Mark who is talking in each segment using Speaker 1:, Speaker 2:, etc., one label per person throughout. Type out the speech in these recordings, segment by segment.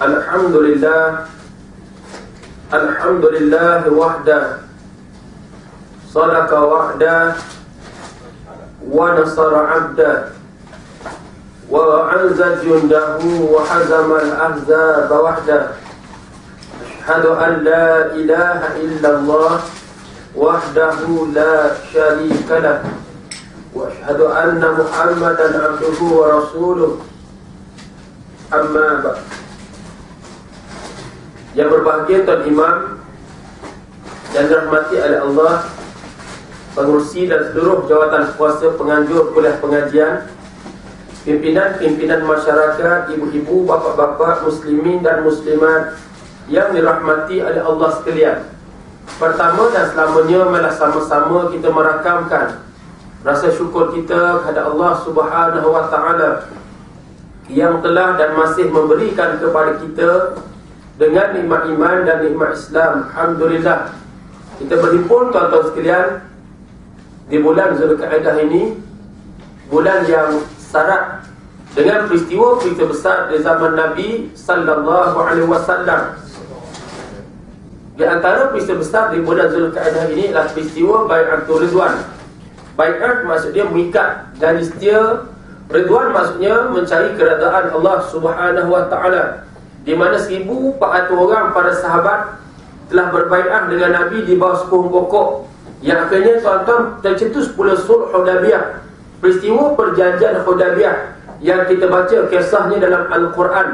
Speaker 1: الحمد لله الحمد لله وحده صدق وحده ونصر عبده وأعز جنده وحزم الأحزاب وحده. أشهد أن لا إله إلا الله وحده لا شريك له وأشهد أن محمدا عبده ورسوله. أما بعد Yang berbahagia Tuan Imam Dan dirahmati oleh Allah Pengurusi dan seluruh jawatan kuasa penganjur kuliah pengajian Pimpinan-pimpinan masyarakat, ibu-ibu, bapa-bapa, muslimin dan muslimat Yang dirahmati oleh Allah sekalian. Pertama dan selamanya malah sama-sama kita merakamkan Rasa syukur kita kepada Allah subhanahu wa ta'ala Yang telah dan masih memberikan kepada kita dengan nikmat iman dan nikmat Islam. Alhamdulillah. Kita berhimpun tuan-tuan sekalian di bulan Zulkaidah ini bulan yang syarat dengan peristiwa-peristiwa besar di zaman Nabi sallallahu alaihi wasallam. Di antara peristiwa besar di bulan Zulkaidah ini adalah peristiwa Bai'atul Ridwan. Bai'at maksudnya mengikat dan setia Ridwan maksudnya mencari keredaan Allah Subhanahu wa taala di mana 1400 orang para sahabat telah berbaiat dengan Nabi di bawah sepuh pokok. Yang akhirnya tuan-tuan tercetus pula sulh Hudaybiyah. Peristiwa perjanjian Hudaybiyah yang kita baca kisahnya dalam Al-Quran.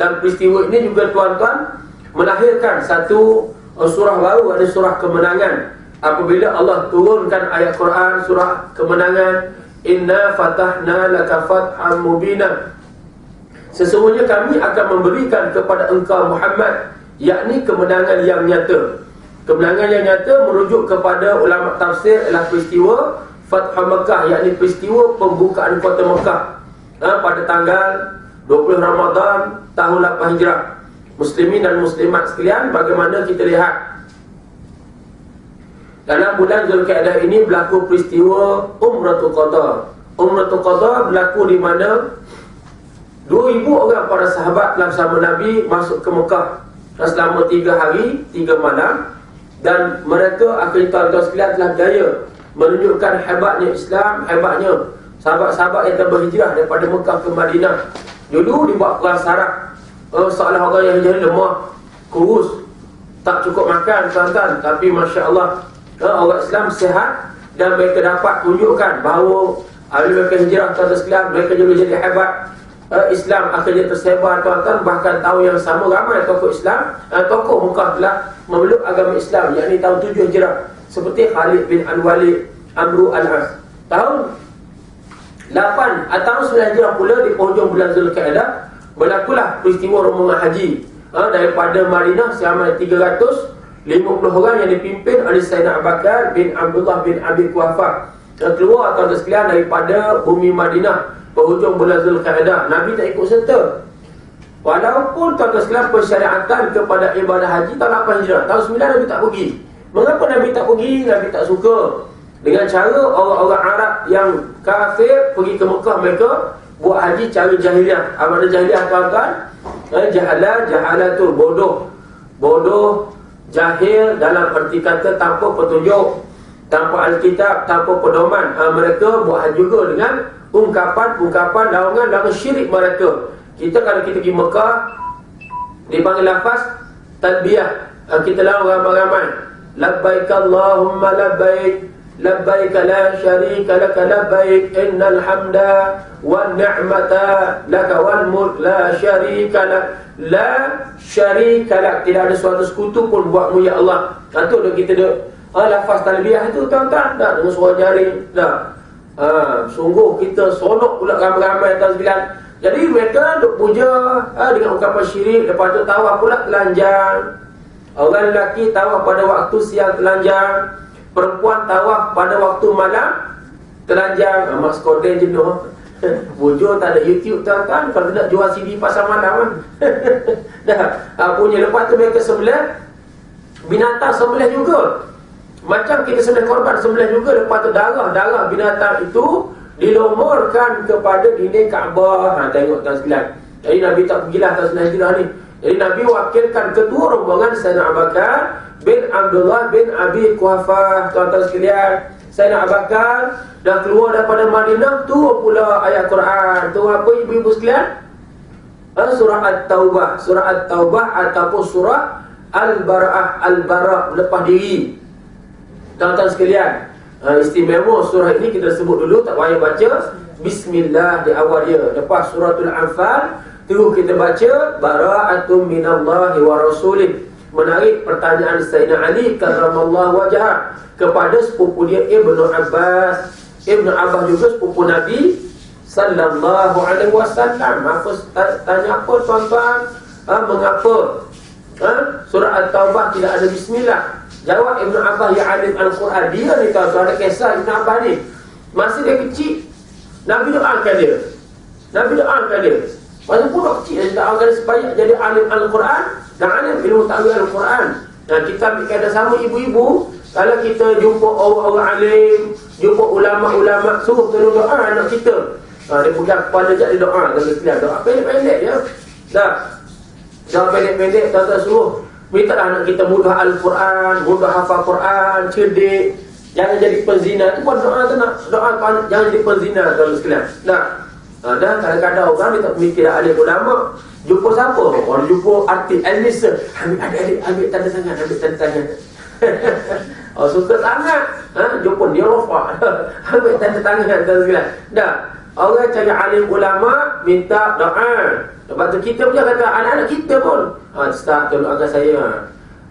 Speaker 1: Dan peristiwa ini juga tuan-tuan melahirkan satu uh, surah baru ada surah kemenangan. Apabila Allah turunkan ayat Quran surah kemenangan inna fatahna laka fatham mubina Sesungguhnya kami akan memberikan kepada engkau Muhammad yakni kemenangan yang nyata. Kemenangan yang nyata merujuk kepada ulama tafsir ialah peristiwa Fathah Mekah yakni peristiwa pembukaan kota Mekah ha, pada tanggal 20 Ramadan tahun 8 Hijrah. Muslimin dan muslimat sekalian bagaimana kita lihat dalam bulan Zulkaidah ini berlaku peristiwa Umratul Qadar. Umratul Qadar berlaku di mana 2000 orang para sahabat dalam sama Nabi masuk ke Mekah selama 3 hari, 3 malam dan mereka akhirnya tuan-tuan sekalian telah berjaya menunjukkan hebatnya Islam, hebatnya sahabat-sahabat yang telah berhijrah daripada Mekah ke Madinah. Dulu dibuat perang sarap. Oh, seolah orang yang hijrah lemah, kurus, tak cukup makan tuan-tuan, tapi masya-Allah eh, orang Islam sehat dan mereka dapat tunjukkan bahawa apabila mereka hijrah tuan-tuan sekalian, mereka juga jadi hebat uh, Islam akhirnya tersebar tuan-tuan. Bahkan tahun yang sama ramai tokoh Islam uh, tokoh Mekah telah memeluk agama Islam yakni tahun 7 Hijrah seperti Khalid bin Al-Walid Amru Al-As. Tahun 8 atau 9 Hijrah pula di penghujung bulan Zulkaidah berlakulah peristiwa rombongan haji. Uh, daripada Madinah seramai 300 50 orang yang dipimpin oleh Sayyidina Abu Bakar bin Abdullah bin Abi Quhafah keluar tuan-tuan sekalian daripada bumi Madinah penghujung bulan Zulkaidah Nabi tak ikut serta. Walaupun tuan-tuan persyariatan kepada ibadah haji tahun 8 hijrah tahun 9 Nabi tak pergi. Mengapa Nabi tak pergi? Nabi tak suka. Dengan cara orang-orang Arab yang kafir pergi ke Mekah mereka buat haji cara jahiliah. Apa ada jahiliah tuan-tuan eh, jahalah tu bodoh. Bodoh jahil dalam arti kata tanpa petunjuk tanpa Alkitab, tanpa pedoman. Ha, mereka buat haji juga dengan ungkapan-ungkapan lawangan dalam syirik mereka. Kita kalau kita pergi Mekah dipanggil lafaz talbiyah. Kita lawan ramai-ramai. Labbaik Allahumma labbaik labbaik la syarika lak labbaik innal hamda wan ni'mata lak wal mulk la syarika lak la syarika lak tidak ada suatu sekutu pun buatmu ya Allah. Itu dah kita dah ah, lafaz talbiyah itu tuan-tuan dah dengan suara jari dah Ha, sungguh kita sonok pula ramai-ramai atas sembilan. Jadi mereka duk puja ha, dengan ungkapan syirik. Lepas tu tawaf pula telanjang. Orang lelaki tawaf pada waktu siang telanjang. Perempuan tawaf pada waktu malam telanjang. Ha, mas korden jenuh. Bujur tak ada YouTube tuan-tuan. Kalau nak jual CD pasal malam kan. Dah. Ha, punya lepas tu mereka sebelah. Binatang sebelah juga. Macam kita sembelih korban sembelih juga lepas tu darah-darah binatang itu dilomorkan kepada dinding Kaabah. Ha tengok sekalian. Jadi Nabi tak pergilah atas hijrah ni. Jadi Nabi wakilkan ketua rombongan Sayyidina Abu Bakar bin Abdullah bin Abi Quhafah tuan-tuan sekalian. Sayyidina Abu Bakar dah keluar daripada Madinah tu pula ayat Quran. Tu apa ibu-ibu sekalian? Ha, surah At-Taubah, surah At-Taubah ataupun surah Al-Bara'ah, Al-Bara' lepas diri. Tuan-tuan sekalian, ha, istimewa surah ini kita sebut dulu tak payah baca. Bismillah di awal dia. Lepas suratul Anfal Terus kita baca Bara'atum minallahi wa rasulih. Menarik pertanyaan Sayyidina Ali Karramallahu wajah Kepada sepupu dia Ibnu Abbas. Ibnu Abbas juga sepupu Nabi Sallallahu alaihi wasallam. Apa tanya apa tuan-tuan? Ha, Mengapa? Ha? Surah At-Taubah tidak ada Bismillah Jawab Ibnu Abbas yang alim Al-Quran Dia ni tuan-tuan ada kisah Ibnu Abbas ni Masih dia kecil Nabi doakan dia Nabi doakan dia Masa budak kecil dia tak agar supaya jadi alim Al-Quran dan alim ilmu ta'wil Al-Quran. Nah, kita ambil kata sama ibu-ibu, kalau kita jumpa orang-orang alim, jumpa ulama-ulama, suruh tolong doa anak kita. Ha, dia pegang kepala jadi doa, kalau kita doa pendek-pendek ya. Dah. Doa pendek-pendek, tuan-tuan suruh. Minta lah anak kita mudah Al-Quran, mudah hafal Quran, cerdik. Jangan jadi penzina. Itu pun doa tu nak. Doa jangan jadi penzina, tuan-tuan sekalian. Ha, dan kadang-kadang orang dia tak mikir ada ulama. Jumpa siapa? Orang jumpa artis Elisa. Ambil adik-adik, ambil tanda tangan, ambil tanda tangan. oh, suka sangat. Ha, jumpa dia rofa. ambil tanda tangan segala. Dah. Orang cari alim ulama minta doa. Lepas tu kita pun kata anak-anak kita pun. Ha, start tolong agak saya.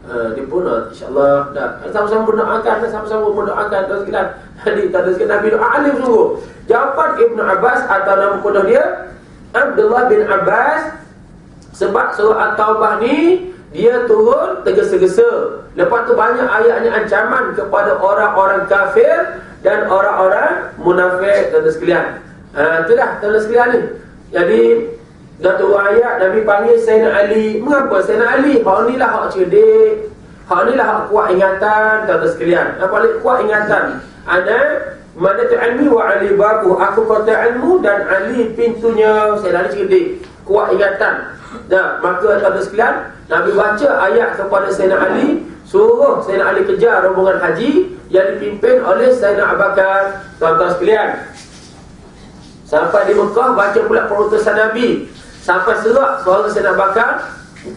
Speaker 1: Ha, dia pun uh, insyaAllah dah sama-sama berdoakan sama-sama berdoakan terus kita tak ada sikit Nabi doa alim sungguh jawapan Ibn Abbas atau nama kuda dia Abdullah bin Abbas sebab surah At-Taubah ni dia turun tergesa-gesa lepas tu banyak ayatnya ancaman kepada orang-orang kafir dan orang-orang munafik tuan-tuan sekalian ha, itulah tuan-tuan sekalian ni. Jadi satu ayat Nabi panggil Sayyidina Ali. Mengapa Sayyidina Ali? Hak ni lah hak cerdik. Hak ni lah hak kuat ingatan Tuan-tuan sekalian. Yang paling kuat ingatan. Ada Mana tu ilmi wa Ali baku Aku kata ilmu dan Ali pintunya. Sayyidina Ali cerdik. Kuat ingatan. Dah, maka tuan-tuan sekalian Nabi baca ayat kepada Sayyidina Ali. Suruh Sayyidina Ali kejar rombongan haji Yang dipimpin oleh Sayyidina Abu Bakar Tuan-tuan sekalian Sampai di Mekah baca pula perutusan Nabi. Sampai serak suara Sayyidina Bakar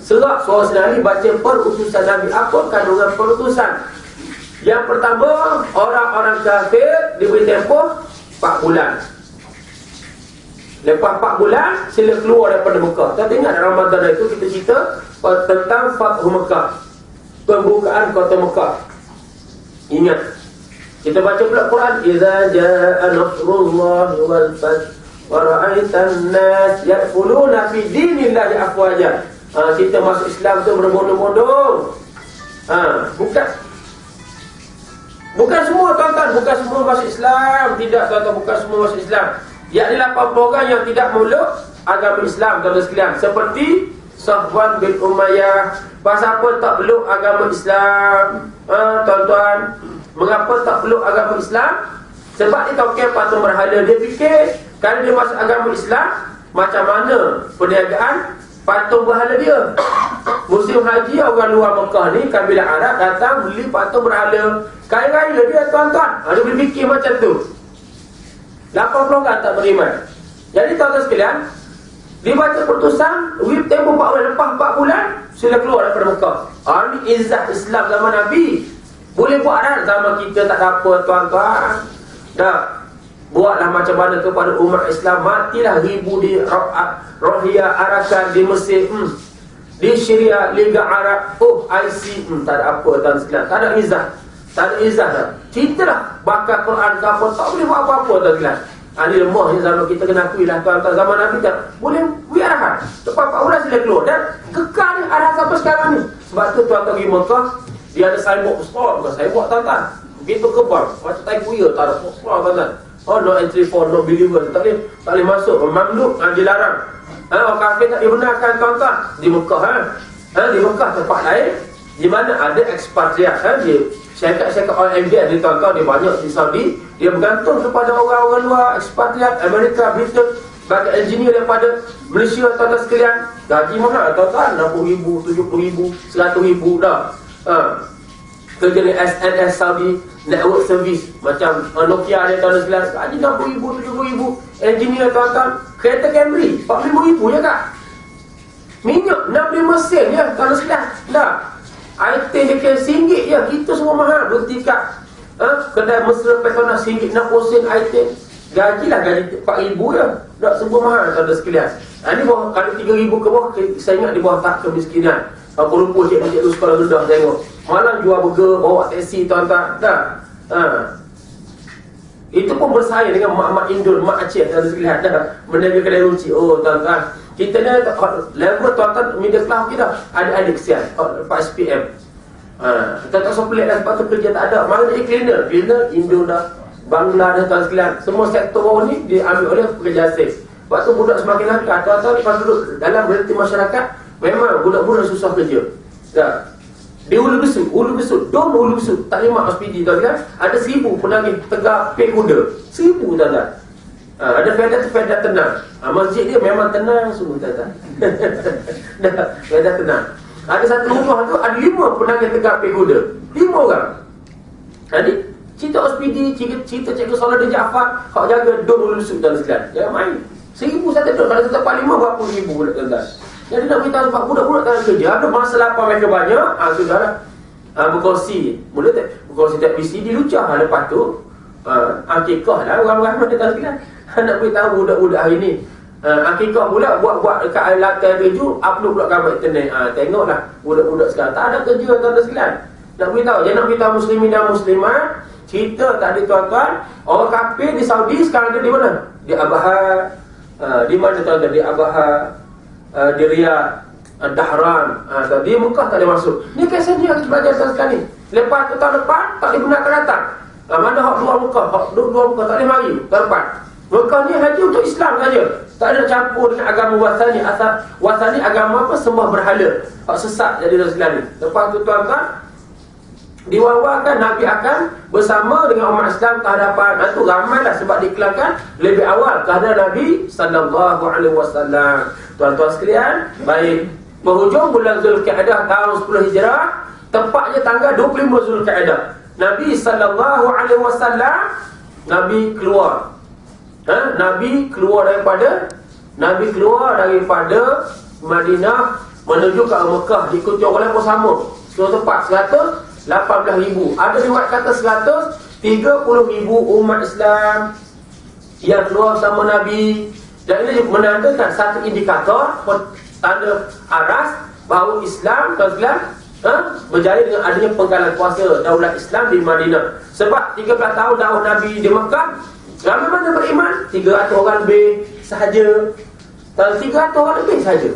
Speaker 1: Serak suara Sayyidina Ali baca perutusan Nabi. Apa kandungan perutusan? Yang pertama Orang-orang kafir diberi tempoh 4 bulan. Lepas 4 bulan Sila keluar daripada Mekah. Kita ingat Ramadan itu kita cerita Tentang Fathu Mekah. Pembukaan kota Mekah. Ingat Kita baca pula Quran Iza ja'a nasrullah wal fath Wara'aitan nas ya'kuluna fi dinillahi afwaja. Ha, kita masuk Islam tu berbondong-bondong. Ha, bukan Bukan semua tuan-tuan, bukan semua masuk Islam. Tidak tuan-tuan, bukan semua masuk Islam. Yakni 80 orang yang tidak meluk agama Islam tuan-tuan sekalian. Seperti Sahwan bin Umayyah. Pasal apa tak peluk agama Islam? Ha, tuan-tuan, mengapa tak peluk agama Islam? Sebab dia ke patung berhala. Dia fikir kalau dia masuk agama Islam Macam mana perniagaan Patung berhala dia? Musim haji orang luar Mekah ni Kabilah Arab datang beli patung berhala. Kaya-kaya dia tuan-tuan. Ha, Dia boleh fikir macam tu. 80 orang tak beriman. Jadi tuan-tuan sekalian Dia baca putusan tempoh 4 bulan Lepas 4 bulan Sila keluar daripada Mekah. Ha, Ini izzah Islam zaman Nabi Boleh buat kan Zaman kita tak apa tuan-tuan. Dah. Buatlah macam mana kepada umat Islam. Matilah ribu di Rohia Arakan di Mesir. Hmm. Di Syria Liga Arab. Oh IC hmm, Tak ada apa tuan sekalian. Tak ada izah. Tak ada izah dah. Cerita lah Bakar Quran ke apa Tak boleh buat apa-apa tuan sekalian. Ini lemah ni zaman kita kena akui lah Tuan-tuan. Zaman Nabi tak Boleh biarkan Lepas 4 bulan sila keluar. Dan kekal ni arah sampai sekarang ni. Sebab tu tuan-tuan pergi Mekah Dia ada signboard besar Bukan signboard tuan-tuan. Begitu kebal Macam tai kuya Tak ada besar tuan-tuan. Oh no entry for no believer Tak boleh Tak boleh masuk. Mamluk ha, dilarang ha, Orang kafir tak dibenarkan tuan-tuan. Di Mekah ha? ha? Di Mekah tempat lain Di mana ada ekspatriat ha? Dia Syarikat-syarikat orang MBS tuan-tuan Dia banyak di Saudi Dia bergantung kepada orang-orang luar Ekspatriat Amerika, Britain Bagi engineer daripada Malaysia tuan-tuan sekalian. Gaji mahal tuan-tuan. RM60,000, RM70,000, RM100,000 dah ha. Kerja ni SNS Saudi Network Service Macam uh, Nokia dia tuan-tuan sekalian Gaji RM60,000, RM70,000 Engineer tuan-tuan Kereta Camry RM45,000 je kak? Minyak 65 sen je tuan-tuan sekalian Dah. IT dia kira RM1 je Kita semua mahal. Bertikat ha? Kedai mesra Petronas RM1.60 sen IT Gaji lah gaji RM4,000 je Tak semua mahal tuan-tuan ha, Ini bawah, kalau RM3,000 ke bawah Saya ingat di bawah tak kemiskinan Apa rumput cikgu-cikgu sekolah rendah tengok Malam jual burger, bawa taksi tuan-tuan Tak ha. Itu pun bersaing dengan mak-mak Indon, mak Aceh tuan-tuan sekalian dah Menaga kedai runci Oh tuan-tuan Kita ni level tuan-tuan middle class kita Adik-adik kesian Pak SPM Ha, tak tak pelik dah sebab tu kerja tak ada. Mana jadi cleaner? Cleaner Indo dah. Bangla dah tuan sekalian. Semua sektor bawah ni diambil oleh pekerja asing. Sebab tu budak semakin nakal. Tuan-tuan lepas duduk dalam realiti masyarakat, memang budak-budak susah kerja. Dah. Dia ulu besut, ulu besut, dom ulu besut. Tak lima hospidi tuan kan? Ada seribu penagih tegak pay kuda. Seribu tuan-tuan. Ha, ada fedah tu fedah tenang. Ha, masjid dia memang tenang semua tuan-tuan. Dah, fedah tenang. Ada satu rumah tu ada lima penagih tegak pegoda. Lima orang. Jadi cerita hospidi, cerita, cikgu Saladin Jaafar, hak jaga dom dulu lusuk dalam sekalian. Jangan main. Seribu satu dom, kalau tetap lima berapa ribu budak tuan Jadi nak beritahu sebab budak-budak tak kerja, ada masa lapar mereka banyak, ah sudahlah. Ah berkongsi. Mula tak berkongsi tak PC dilucah lah lepas tu. Ah akikah lah. Orang-orang ada tak sekalian. Nak beritahu budak-budak hari ni. Uh, akikah pula buat-buat dekat lantai tujuh upload pula gambar internet. Uh, tengoklah budak-budak sekarang. Tak ada kerja tuan-tuan sekalian. Nak beritahu. Jangan nak beritahu muslimin dan muslimat cerita tak ada tuan-tuan orang kafir di Saudi sekarang ada di mana? Di Abaha uh, di mana tuan-tuan? Di Abaha uh, di Riyadh uh, Dahran uh, di Mekah tak boleh masuk. Ni kisah dia yang belajar sekarang ni lepas tu tahun depan tak dibenarkan datang. Uh, mana hak dua Mekah hak dua, Mekah tak boleh mari. Tahun depan. Mekah ni haji untuk Islam saja. Tak ada campur dengan agama wasani asal wasani agama apa sembah berhala. Hak sesat jadi Rasulullah ni. Lepas tu tuan-tuan diwawakan Nabi akan bersama dengan umat Islam ke hadapan itu ramailah sebab diiklankan lebih awal kerana Nabi sallallahu alaihi wasallam. Tuan-tuan sekalian, baik penghujung bulan Zulkaedah tahun 10 Hijrah, tepatnya tanggal 25 Zulkaedah. Nabi sallallahu alaihi wasallam Nabi keluar. Ha? Nabi keluar daripada Nabi keluar daripada Madinah menuju ke Mekah diikuti oleh bersama. Seluruh tempat 18,000 Ada riwayat kata 130,000 umat Islam Yang keluar sama Nabi. Dan ini menandakan satu indikator Tanda aras Bahawa Islam Islam ha, eh, Berjaya dengan adanya penggalan kuasa Daulat Islam di Madinah. Sebab 13 tahun dahulu Nabi di Mekah Ramai mana beriman? 300 orang lebih sahaja. 300 orang lebih sahaja.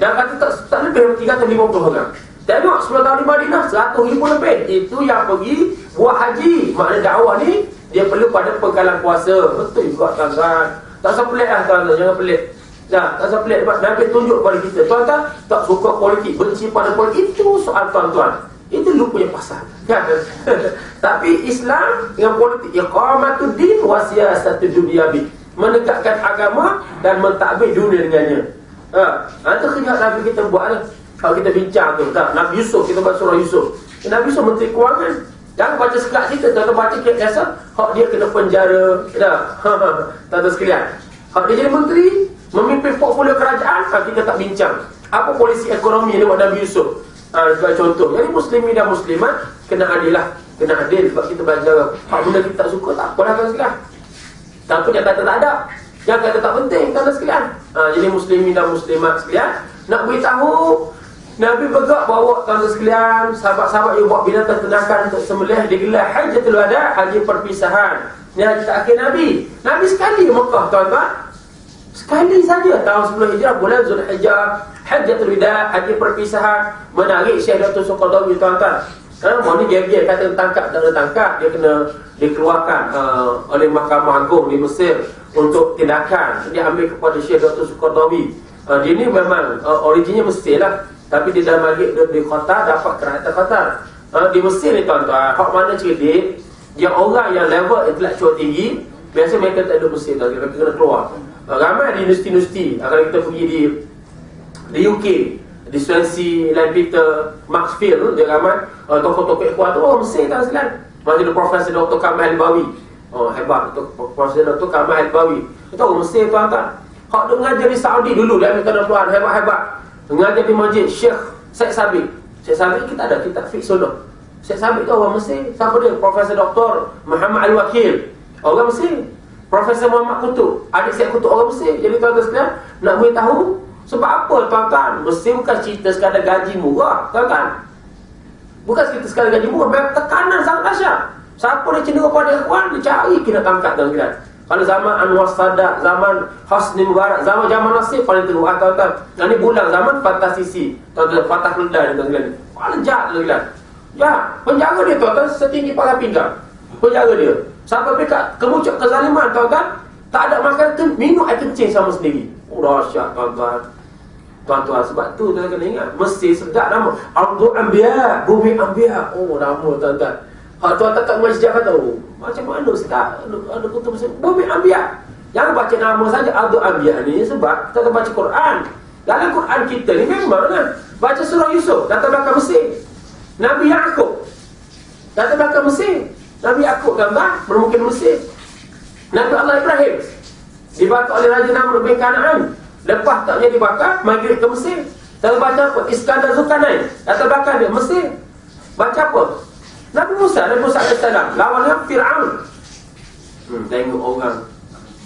Speaker 1: Dan kata tak, tak lebih 350 orang. Tengok 10 tahun di Madinah 100 ribu lebih. Itu yang pergi buat haji. Maknanya dakwah ni dia perlu pada pengkalan puasa. Betul juga tuan-tuan. Tak usah pelik lah tuan-tuan. Jangan pelik. Nah, tak usah pelik. Nabi tunjuk kepada kita. Tuan-tuan tak suka politik. Benci pada politik. Itu soal tuan-tuan. Itu lu punya pasal. Kan? Tapi Islam dengan politik iqamatuddin wa siyasatu dunia bi. Menegakkan agama dan mentadbir dunia dengannya. Ha, itu kerja Nabi kita buat lah. Kalau kita bincang tu, tak? Nabi Yusuf, kita baca surah Yusuf. Nabi Yusuf menteri kewangan. Jangan baca sekat kita, tak baca kiat biasa. Hak dia kena penjara. Dah. Tak ada sekalian. Hak dia jadi menteri, memimpin portfolio kerajaan, kita tak bincang. Apa polisi ekonomi yang buat Nabi Yusuf? ha, sebagai contoh jadi muslimin dan muslimat kena adil lah kena adil sebab kita belajar hak benda kita tak suka tak apalah kan sekalian tapi yang kata tak ada yang kata tak penting kan sekalian ha, jadi muslimin dan muslimat sekalian nak beritahu Nabi bergerak bawa tuan sekalian sahabat-sahabat yang buat binatang ternakan untuk sembelih digelar hajatul wada haji perpisahan. Ni haji akhir Nabi. Nabi sekali Mekah tuan-tuan. Sekali saja tahun 10 Hijrah bulan Zulhijjah Hajjatul Wida Haji perpisahan. Menarik Syekh Dr. Sukodawi tuan-tuan. Ha, mau ni dia-dia kata tangkap dan tangkap. Dia kena dikeluarkan uh, oleh Mahkamah Agung di Mesir untuk tindakan. Dia ambil kepada Syekh Dr. Sukodawi uh, dia ni memang uh, originnya Mesir lah tapi dia dah bagi di, di kota dapat kerajaan kota uh, di Mesir ni tuan-tuan hak mana cerdik yang orang yang level intellectual tinggi biasa mereka tak ada Mesir tau, mereka kena keluar. Ramai di universiti-universiti Kalau kita pergi di Di UK Di Swansea, Peter, Maxfield Dia ramai. Uh, Tokoh-tokoh ikhwan tu Oh Mesir tak sekalian Macam tu Profesor Dr. Kamal Bawi Oh hebat Profesor Dr. Kamal Bawi Itu orang Mesir tuan-tuan Hak dia mengajar di Saudi dulu Dia ambil tuan tuan Hebat-hebat Mengajar di masjid Syekh Syekh Sabik Syekh Sabik kita ada kitab fiqh sunnah Syekh Sabik tu orang Mesir. Siapa dia? Profesor Dr. Muhammad Al-Wakil Orang Mesir. Profesor Muhammad Kutub Adik Syekh Kutub orang Mesir. Jadi tuan-tuan sekalian Nak boleh tahu Sebab apa tuan-tuan? Mesir bukan cerita sekadar gaji murah Tuan-tuan. Bukan cerita sekadar gaji murah Memang tekanan sangat dahsyat. Siapa dia cenderung pada ikhwan Dia cari kena tangkat tuan-tuan kalau zaman Anwar Sadat, zaman Hosni Mubarak, zaman zaman Nasir paling teruk ah tuan-tuan. Ini bulan zaman Fatah Sisi. Tuan-tuan Fatah Kelantan tuan-tuan. Paling jahat tuan-tuan. Ya, penjaga dia tuan-tuan setinggi pala pinggang. Penjaga dia. Sampai dekat kemuncak kezaliman tuan-tuan, tak ada makan tu minum air kencing sama sendiri. Oh dahsyat tuan-tuan. Tuan-tuan sebab tu tuan kena ingat Mesti sedap nama Ardu Ambiya Bumi Ambiya Oh nama tuan-tuan Hak tuan-tuan tak mengaji sejarah tahu? Macam mana sedap Ada kata macam Bumi Ambiya Jangan baca nama saja Ardu Ambiya ni Sebab kita baca Quran. Dalam Quran kita ni memang kan Baca surah Yusuf Datang belakang Mesir Nabi Yaakob. Datang belakang Mesir Nabi Yaakob gambar Bermungkin Mesir Nabi Allah Ibrahim. Dibakar oleh Raja Namrud bin Kanaan. Lepas tak jadi bakar Maghrib ke Mesir Lalu baca apa? Iskandar Zulkarnain. Datang belakang dia Mesir Baca apa? Nabi Musa Nabi Musa AS Lawannya Fir'aun. Hmm, Tengok orang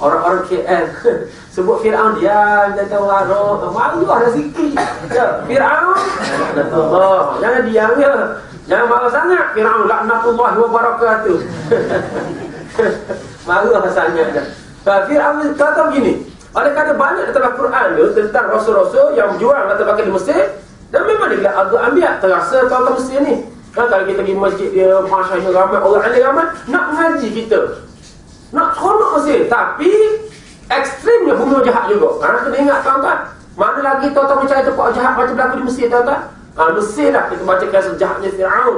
Speaker 1: Orang-orang KL Sebut Fir'aun dia Dia tahu harap Malu ada sikit ya, Fir'aun Allah Jangan diam ya. Jangan marah sangat Fir'aun Laknatullah wa barakatuh. Marah sangat dah Fir'aun kata begini oleh kerana banyak dalam Quran tu tentang rasul-rasul yang berjuang kata pakai di Mesir dan memang dia agak ambil terasa tuan-tuan Mesir ni. Kan kalau kita pergi masjid dia masyaallah ramai orang alim ramai nak mengaji kita. Nak seronok Mesir tapi ekstrimnya bunuh jahat juga. Ha kena ingat tuan-tuan. Mana lagi tuan-tuan percaya tempat jahat macam berlaku di Mesir tuan-tuan? Ha Mesir lah kita baca kisah jahatnya Firaun.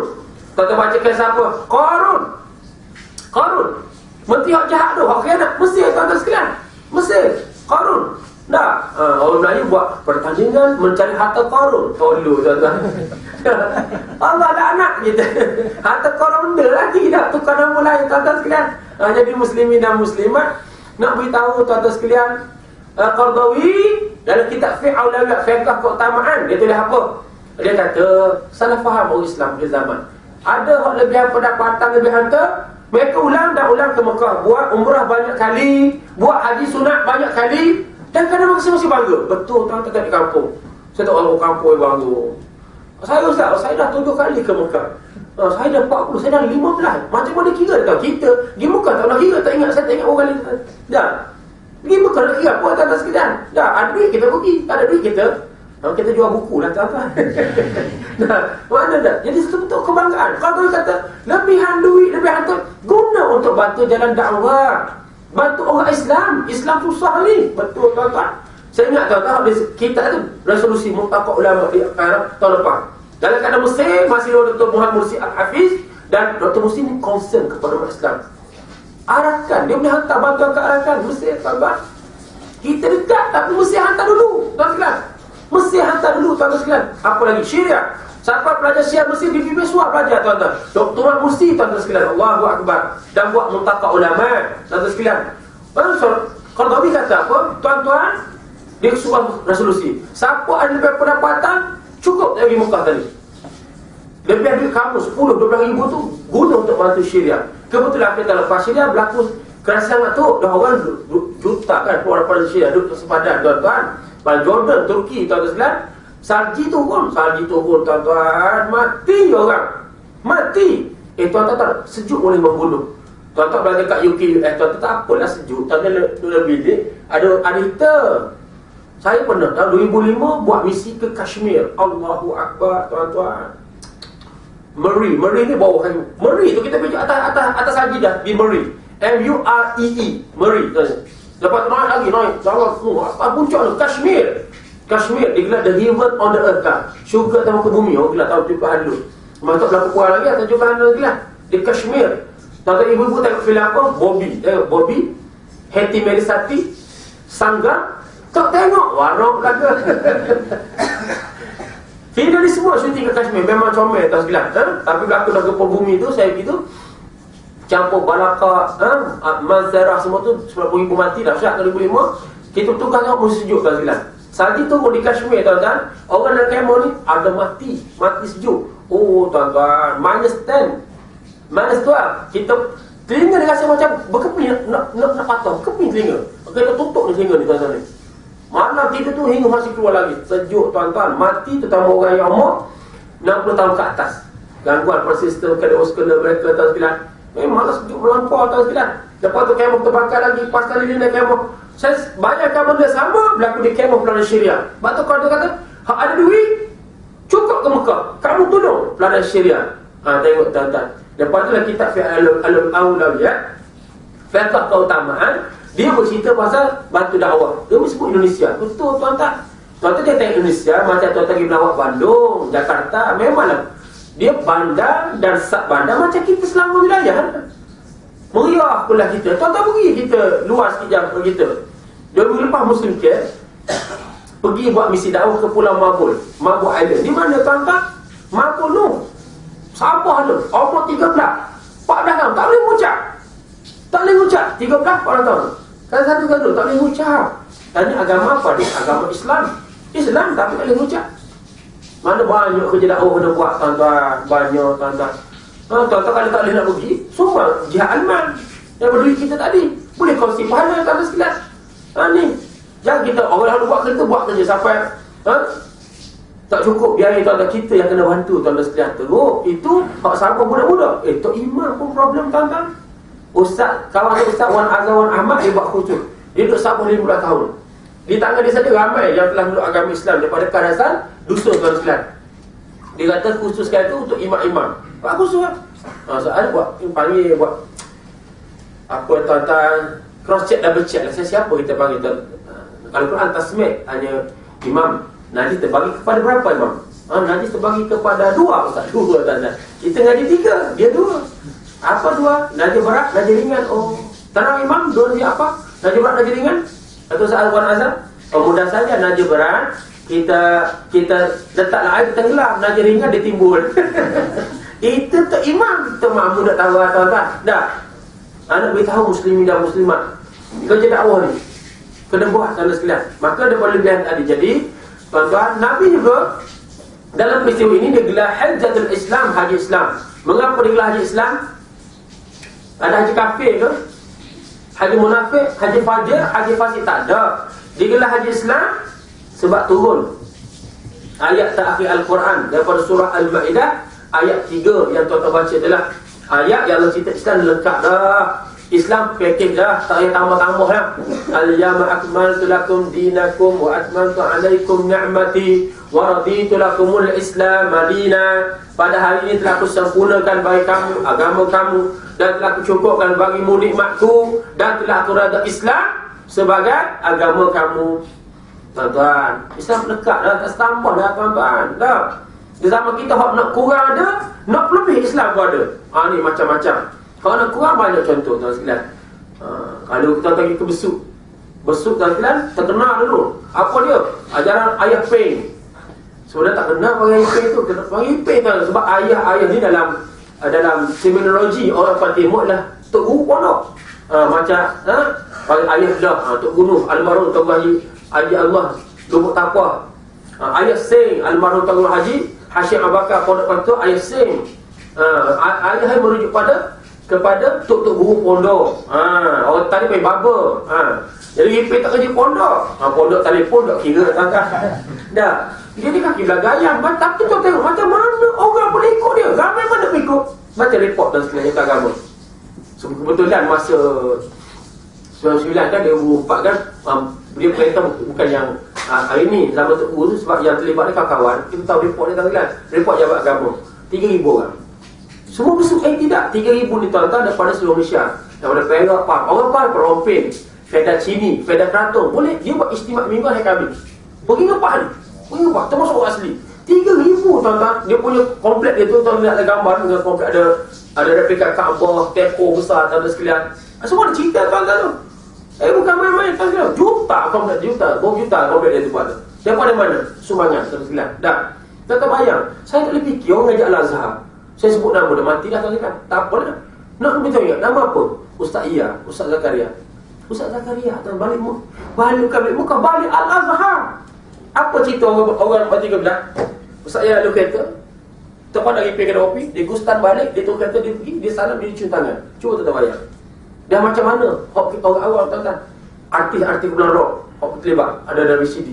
Speaker 1: Tuan-tuan baca kisah apa? Qarun. Qarun. Menteri hak jahat tu, hak khianat Mesir tuan-tuan sekalian. Mesir. Qarun. Dah, ha, orang Melayu buat pertandingan mencari harta Qarun. Tolu tuan-tuan. Allah ada anak kita. Harta Qarun dia lagi dah tukar nama lain tuan-tuan sekalian. Ha, jadi muslimin dan muslimat nak beritahu tuan-tuan sekalian uh, Qardawi dalam kitab fiqh aulawiyah fiqh keutamaan dia tulis apa? Dia kata salah faham orang Islam di zaman. Ada hak lebih pendapatan lebih harta mereka ulang dan ulang ke Mekah Buat umrah banyak kali Buat haji sunat banyak kali Dan kadang masing-masing bangga Betul tuan-tuan di kampung Saya tak orang kampung yang bangga Saya Ustaz, saya dah tujuh kali ke Mekah uh, Saya dah 40, saya dah 15 Macam mana kira tak kita Pergi Mekah tak nak kira, tak ingat Saya tak ingat orang kali Dah Pergi Mekah nak kira apa tuan-tuan sekalian Dah, ada duit kita pergi Tak ada duit kita Ha, kita jual buku lah tuan-tuan. nah, mana dah? Jadi bentuk kebanggaan. Kalau dia kata, lebihan duit, lebihan tu, guna untuk bantu jalan dakwah. Bantu orang Islam. Islam susah ni. Betul tuan-tuan. Saya ingat tuan-tuan, kita tu resolusi mutafak ulama di Arab tahun lepas. Dalam keadaan Mesir, masih Dr. Muhammad Mursi Al-Hafiz dan Dr. Mursi ni concern kepada umat Islam. Arakan. Dia boleh hantar bantuan ke Arakan. Mesir, tuan-tuan. Kita dekat, tapi Mesir hantar dulu. Tuan-tuan. Mesti hantar dulu tuan-tuan. Apa lagi? Syiah. Siapa pelajar Syiah mesti di Bibiswa pelajar tuan-tuan. Doktorat mesti tuan-tuan sekalian. Allahu Akbar. Dan buat muntaka ulama tuan-tuan sekalian. Kalau Nabi kata apa? Tuan-tuan, dia suruh resolusi. Siapa ada lebih pendapatan, cukup lagi Mekah tadi. Lebih duit kamu 10, 12 ribu tu guna untuk bantu Syria. Kebetulan kita lepas Syria berlaku kerasa sangat tu. Dah orang juta kan keluar daripada Syria. Duduk sepadan tuan-tuan. Pada Jordan, Turki, tuan-tuan Salji turun, salji turun tuan-tuan Mati orang Mati Eh tuan-tuan, sejuk boleh membunuh Tuan-tuan berada kat UK Eh tuan-tuan tak apalah sejuk Tuan-tuan dalam bilik Ada ada heater Saya pernah tahun 2005 Buat misi ke Kashmir Allahu Akbar tuan-tuan Meri, Meri ni bawah kayu Meri tu kita pergi atas atas atas haji dah Di Meri M-U-R-E-E Meri tuan-tuan Lepas tu naik lagi, naik. Jalan semua. Atas puncak tu, Kashmir. Kashmir, digelar the heaven on the earth kan. Syurga atas muka bumi. Orang gelar tahu cukupan dulu. Lepas tu berlaku puan lagi, atas cukupan dulu gelar. Di Kashmir. Tuan-tuan ibu-ibu tengok filem apa? Bobby. Eh, Bobby. Hetty Melisati. Sanggar Tak tengok Warok belaka Film ni semua syuting ke Kashmir. Memang comel tak sekilas ha? Tapi berlaku dalam gempa bumi tu Saya begitu Campur balaka ha? Mazarah semua tu 90 ribu mati dah Syak 2005 Kita tukar tengok pun sejuk tak sekilas Saat itu di Kashmir tuan-tuan Orang dalam kemo ni Ada mati. Mati sejuk. Oh tuan-tuan Minus 10 Minus 12 Kita Telinga dia rasa macam Berkeping Nak nak, nak patah. Berkeping telinga. Kita tutup ni telinga ni tuan-tuan ni Malam kita tu hingga masih keluar lagi. Sejuk tuan-tuan. Mati terutama orang yang umur 60 tahun ke atas. Gangguan persistem Kardiovaskular mereka tuan sekalian. Memanglah sejuk melampau tuan sekalian? Lepas tu kemah terbakar lagi Pas kali ni kemah. Saya bayangkan benda sama Berlaku di kemah pelana syariah Lepas tu kalau kata Hak ada duit Cukup ke Mekah? Kamu tolong pelana syariah Ha tengok tuan-tuan. Lepas tu lah kitab Fi'alul Awlawiyat Fi'atah keutamaan dia bercerita pasal batu dakwah. Dia mesti sebut Indonesia. Betul tuan tak? Tuan tu dia tengok Indonesia macam tuan pergi melawat Bandung, Jakarta, memanglah dia bandar dan sat bandar macam kita selama wilayah. Meriah pula kita. Tuan tak pergi kita luas sikit jam kita. Dua minggu lepas Muslim ke pergi buat misi dakwah ke Pulau Mabul, Mabul Island. Di mana tuan tak? Mabul tu. Sabah tu. Umur 13. Pak dagang tak boleh mengucap. Tak boleh mengucap. 13 orang tahu. Kan satu gaduh tak boleh ucap. Tanya agama apa dia? Agama Islam. Islam tak boleh ucap. Mana banyak kerja dakwah kena buat tuan-tuan. Banyak tuan-tuan. Ha, tuan-tuan kalau tak boleh nak pergi, semua jihad alman. Yang berdiri kita tadi. Boleh kongsi pahala tuan-tuan sekilas. Ha, ni. Jangan kita orang lalu buat kereta, buat kerja sampai. Ha? Tak cukup biaya tuan-tuan kita yang kena bantu tuan-tuan sekalian teruk. Itu hak siapa budak-budak. Eh, Tok Imam pun problem tuan-tuan. Ustaz, kawan Ustaz Wan Azwan Ahmad dia buat khusus. Dia duduk Sabah 15 tahun. Di tangan dia saja ramai yang telah meluk agama Islam daripada Karasan, dusun tuan Islam. Dia kata khususkan itu untuk imam-imam. Buat khusus lah. Ha, soal buat, panggil buat apa tuan-tuan cross check double check lah saya siapa kita panggil tuan ha, kalau Quran tasmid hanya imam nanti terbagi kepada berapa imam ha, nanti terbagi kepada dua ustaz dua tuan-tuan kita ngaji tiga dia dua apa dua? Najis berat, najis ringan. Oh, tenang imam, dua apa? Najis berat, najis ringan? Atau soal puan azam? Oh, mudah saja najis berat. Kita kita letaklah air tenggelam, najis ringan dia timbul. Itu tu imam, tu mak muda tahu tak? Dah. Anak beritahu muslimin dan muslimat. Kerja dakwah ni. Kena buat sana sekalian. Maka ada lebihan tadi. Jadi, tuan-tuan, Nabi juga dalam peristiwa ini dia gelar Hajjatul Islam, Haji Islam. Mengapa dia gelar Haji Islam? Ada haji kafir ke? Haji munafik, haji fajir, haji fasik tak ada. Digelar haji Islam sebab turun ayat terakhir Al-Quran daripada surah Al-Ma'idah ayat 3 yang tuan-tuan baca adalah ayat yang Allah cerita lengkap dah. Islam package dah, tak payah tambah-tambah dah. Al-yawma akmaltu lakum dinakum wa atmamtu alaikum ni'mati wa raditu lakumul Islam madina. Pada hari ini telah aku sempurnakan bagi kamu agama kamu. Dan telah kucukupkan bagimu nikmatku. Dan telah aku rada Islam sebagai agama kamu. Tuan-tuan Islam dekat dah tak setambah dah tuan-tuan. Dah. Di zaman kita hak nak kurang ada nak lebih Islam pun ada. Ha, ni macam-macam. Kalau nak kurang banyak contoh tuan sekalian. Ha, kalau kita pergi ke besuk. Besuk tuan sekalian terkenal dulu. Apa dia? Ajaran ayah pain sebenarnya tak kenal panggil ayah pain tu. Panggil pain tuan sebab ayah-ayah ni dalam uh, dalam terminologi orang Fatimah lah. Tok Guru pondok uh, macam ha? Uh, ayah dah. Uh, Tok Guru almarhum Tok Haji Haji Allah Lubuk Taqwa uh, ayah Sing almarhum Tok Guru Haji Hashim Abakar pondok pondok ayah Sing uh, ayah yang merujuk pada kepada Tok Tok Guru pondok. Ha, orang tadi pergi baba. Ha. Jadi IP tak kerja pondok. Ha, pondok telefon tak kira tak dah. Dia ni kaki belagayam Tapi tu tengok macam mana orang boleh ikut dia? Ramai mana ikut. Baca report dan sekalian yang agama so, Kebetulan masa 99 kan dia 2004 kan um, Dia perintah bukan yang uh, Hari ni zaman tu Sebab yang terlibat ni kawan-kawan. Kita tahu report dia kan Report jabat agama. 3,000 orang. Semua besok eh tidak 3,000 ni tuan-tuan daripada seluruh Malaysia. Daripada Perak Pam Orang Pam Perompin Fedah Cini Fedah Keratung Boleh dia buat istimewa minggu hari kami Pergi ngapa ni Wah, termasuk orang asli. Tiga ribu tuan-tuan. Dia punya komplek dia tu tuan lihat ada gambar dengan komplek ada ada replika Kaabah, tepo besar dan sekalian. Ah, semua ada cerita tuan-tuan tu. Eh bukan main-main kira. Juta komplit juta, berapa juta komplit dia tu buat tu. Daripada mana? Sumbangan terus silat. Dah. Tak terbayang. Saya tak boleh fikir orang ngajak Al-Azhar. Saya sebut nama dia mati dah tak kan. Tak apa dah. Nak tahu ingat nama apa? Ustaz Iya, Ustaz Zakaria. Ustaz Zakaria tak balik mu. Balik balik muka balik Al-Azhar. Apa cerita orang orang mati ke belah? Ustaz Iya lalu kereta. Tepat lagi pergi kedai dia gustan balik, dia turun kereta, dia pergi, dia salam, dia cium tangan. Cuba tak terbayang. Dan macam mana orang awal tuan-tuan Artis-artis bulan rock Hok terlibat Ada dari CD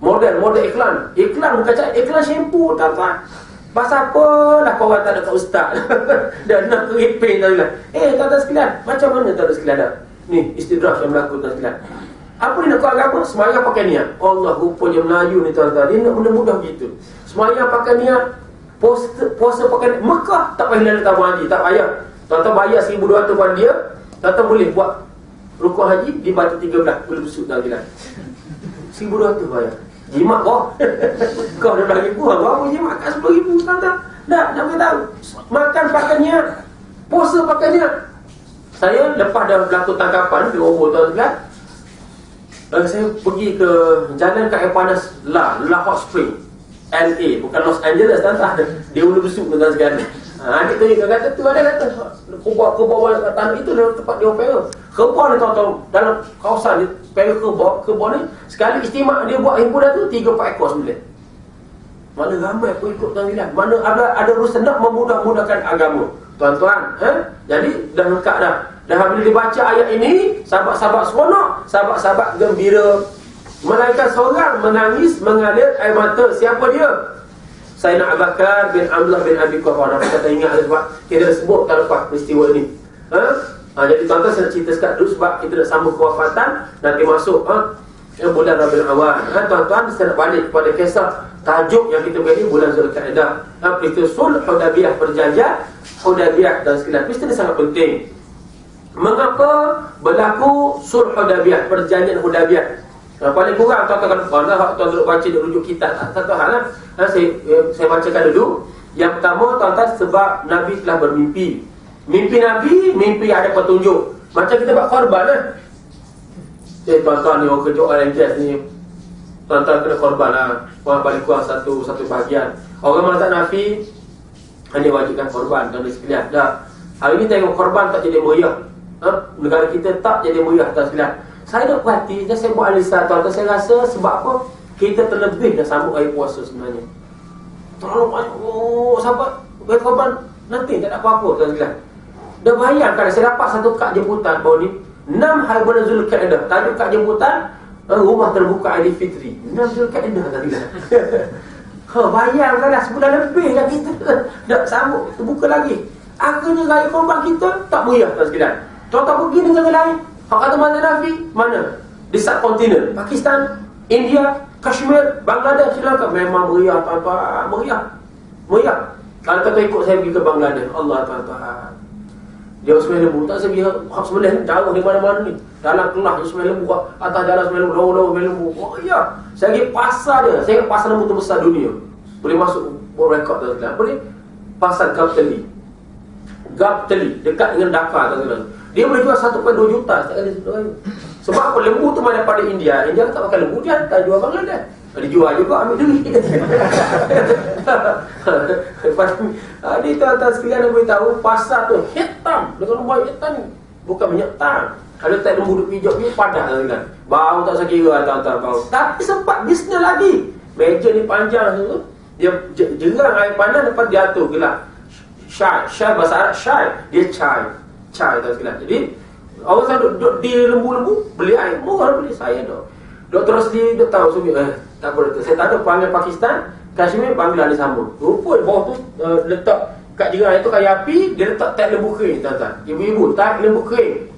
Speaker 1: Model, model iklan Iklan bukan cakap Iklan shampoo tuan-tuan Pasal apa lah korang tak ada kat ustaz Dan nak keripin tuan-tuan Eh tuan-tuan sekalian Macam mana tuan-tuan sekalian dah Ni istidrah yang berlaku tuan-tuan Apa dia nak kau agama Semayang pakai niat Allah rupanya Melayu ni tuan-tuan Dia nak mudah-mudah begitu Semayang pakai niat Puasa, puasa pakai niat Mekah tak payah nak tahu haji Tak payah Tuan-tuan bayar 1200 pada dia Tuan-tuan boleh buat rukun haji di batu 13 boleh besuk dalam jalan. 1200 bayar. Jimat kau. kau dah bagi kau jimat kat 10000 tuan-tuan. Dah, dah tahu. Makan pakainya, puasa pakainya. Saya lepas dah berlaku tangkapan di umur tuan-tuan, uh, saya pergi ke jalan kat air panas La, La Hot Spring. LA, bukan Los Angeles tuan-tuan. Dia boleh besuk tuan-tuan sekalian. Ha, adik tu dia kata tu ada kata kubur kubur kat tanah itu dalam tempat dia opera. Kebun ni tahu-tahu dalam kawasan ni pera kebun kebun ni sekali istimewa dia buat himpunan tu 3 4 ekor sembilan. Mana ramai pun ikut tuan Mana ada ada urusan nak memudah-mudahkan agama. Tuan-tuan, eh? Jadi dah lengkap dah. Dah bila dibaca ayat ini, sahabat-sahabat seronok, sahabat-sahabat gembira. Melainkan seorang menangis mengalir air mata. Siapa dia? Sayyidina Abu Bakar bin Abdullah bin Abi Quhafa Apa kata ingat sebab kita dah sebut tak lepas peristiwa ini ha? ha? Jadi tuan-tuan saya nak cerita sekat dulu sebab kita nak sambung kewafatan Nanti masuk ha? Bulan Rabiul Awal ha? Tuan-tuan saya nak balik kepada kisah Tajuk yang kita beri bulan Zulkaidah ha? Peristiwa Sul Hudabiah perjanjian Hudabiah dan sekalian ini sangat penting Mengapa berlaku Sul Hudabiah perjanjian Hudabiah yang paling kurang tuan-tuan kan tuan tuan tuan duduk baca duduk rujuk kitab satu hal lah. Ha, saya eh, saya bacakan dulu. Yang pertama tuan-tuan sebab Nabi telah bermimpi. Mimpi Nabi, mimpi ada petunjuk. Macam kita buat korban lah. Eh tuan-tuan ni orang kerja orang yang ni. Tuan-tuan kena korban lah. Orang paling kurang satu satu bahagian. Orang mana tak Nabi, hanya wajibkan korban. Dan sekalian. Dah. Hari ni tengok korban tak jadi meriah. Ha? Negara kita tak jadi meriah tak sekalian. Saya nak perhati, saya buat analisa tuan-tuan, saya rasa sebab apa? Kita terlebih dah sambut air puasa sebenarnya. Terlalu banyak, oh sahabat, baik korban, nanti tak ada apa-apa tuan-tuan. Dah bayangkan, saya dapat satu kad jemputan bawah ni, 6 hari bulan Zulkaidah, tajuk kad jemputan, eh, rumah terbuka Aidil Fitri. 6 Zulkaidah tuan-tuan. Ha, bayangkanlah sebulan lebih dah kita dah sambut, terbuka lagi. Akhirnya raya korban kita tak meriah tuan-tuan. Tuan-tuan pergi negara lain, Hak kata mana Nabi? Mana? Di subkontinen. Pakistan, India, Kashmir, Bangladesh, Sri Lanka. Memang meriah, tuan-tuan. Meriah. Meriah. Kalau kata ikut saya pergi ke Bangladesh. Allah, tuan-tuan. Dia sembelih lembu. Tak pergi hak sembelih jauh di mana-mana ni. Dalam kelah sembelih lembu. Atas jalan sembelih lembu. Lawa-lawa sembelih lembu. Oh iya. Saya pergi pasar dia. Saya ingat pasar lembu terbesar dunia. Boleh masuk buat rekod tuan-tuan. Boleh? Pasar Gapteli. Gapteli. Dekat dengan Dhaka tuan-tuan. Dia boleh jual 1.2 juta setiap kali Sebab apa lembu tu mana pada India India tak pakai lembu dia tak jual Bangladesh dia jual juga ambil duit. Ini tuan-tuan sekalian yang beritahu Pasar tu hitam. Dengan rumah hitam ni. Bukan minyak tang. Ada tak lembu duk pijak ni padat kan Bau tak sekira tuan-tuan bau. Tapi sempat bisnes lagi. Meja ni panjang tu. Dia jerang air panas Lepas dia atur gelap. Syai, syai bahasa Arab syai Dia cai Chai tahu sekalian. Jadi orang saya duduk, duduk di lembu-lembu beli air. Murah beli saya dok. Dok terus di dok tahu sumi eh tak boleh tu. Saya tak ada panggil Pakistan, Kashmir panggil Ali Sambung. Rupa bawah tu uh, letak kat jiran itu kayu api, dia letak teh lembu kering tuan-tuan. Ibu-ibu tak lembu kering.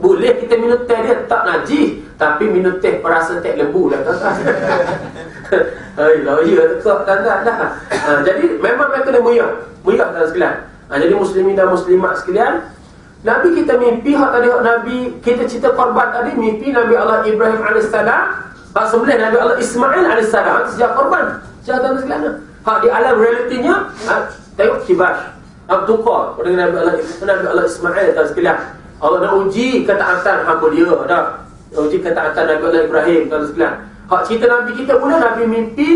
Speaker 1: Boleh kita minum teh dia tak najis, tapi minum teh perasa teh lembu lah tuan-tuan. Hai, lah ya tuan-tuan dah. Ha, jadi memang mereka kena muyah. Muyah tuan sekalian. Ha, jadi muslimin dan muslimat sekalian, Nabi kita mimpi hak tadi hak Nabi kita cerita korban tadi mimpi Nabi Allah Ibrahim alaihissalam hak sebelah Nabi Allah Ismail alaihissalam sejak korban sejak tahun sekalian hak di alam realitinya ha, tengok kibas Abdul Qor dengan Nabi Allah Nabi Allah Ismail tahun sekalian Allah nak uji ketaatan hamba dia. Nak uji ketaatan Nabi Allah Ibrahim kalau sekalian. Hak cerita Nabi kita pula Nabi mimpi